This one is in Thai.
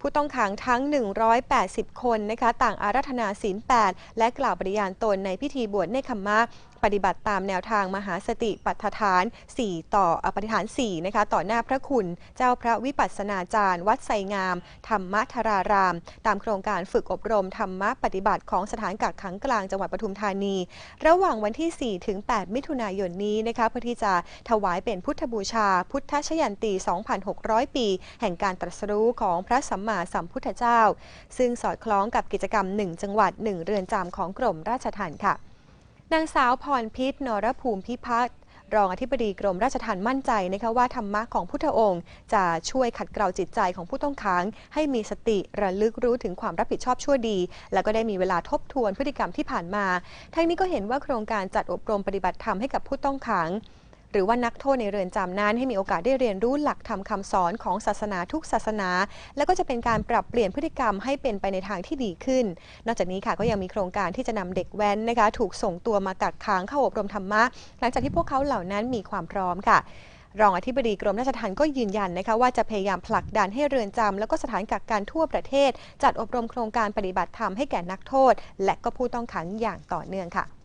ผู้ต้องขังทั้ง 180 คนนะคะต่างอารัธนาศีล 8 และกล่าวปฏิญาณตนในพิธีบวชเนคขมะปฏิบัติตามแนวทางมหาสติปัฏฐาน 4 ต่ออปฏิฐาน4นะคะต่อหน้าพระคุณ เจ้าพระวิปัสสนาจารย์ วัดไซงาม ธรรมธาราราม ตามโครงการฝึกอบรมธรรมปฏิบัติของสถานกักขังกลางจังหวัดปทุมธานี ระหว่างวันที่ 4 ถึง 8 มิถุนายนนี้นะคะเพื่อที่จะถวายเป็นพุทธบูชา พุทธชยันตี 2,600 ปี แห่งการตรัสรู้ของพระสัมมาสัมพุทธเจ้า ซึ่งสอดคล้องกับกิจกรรม 1 จังหวัด 1 เรือนจำของกรมราชทัณฑ์ค่ะ นางสาวพรพิษนรภูมิพิพัฒน์รองอธิบดีกรมราชทัณฑ์มั่นใจนะคะว่าธรรมะของพุทธองค์ จะช่วยขัดเกลาจิตใจของผู้ต้องขังให้มีสติระลึกรู้ถึงความรับผิดชอบชั่วดี แล้วก็ได้มีเวลาทบทวนพฤติกรรมที่ผ่านมา ทั้งนี้ก็เห็นว่าโครงการจัดอบรมปฏิบัติธรรมให้กับผู้ต้องขัง หรือว่านักโทษในเรือนจำนั้น ให้มีโอกาสได้เรียนรู้หลักธรรมคำสอนของศาสนาทุกศาสนา แล้วก็จะเป็นการปรับเปลี่ยนพฤติกรรมให้เป็นไปในทางที่ดีขึ้น นอกจากนี้ค่ะก็ยังมีโครงการที่จะนำเด็กแว้นนะคะถูกส่งตัวมากักขังเข้าอบรมธรรมะ หลังจากที่พวกเขาเหล่านั้นมีความพร้อมค่ะรองอธิบดีกรมราชทัณฑ์ก็ยืนยันนะคะว่าจะพยายามผลักดันให้เรือนจำแล้วก็สถานกักกันทั่วประเทศ จัดอบรมโครงการปฏิบัติธรรมให้แก่นักโทษ และก็ผู้ต้องขังอย่างต่อเนื่องค่ะ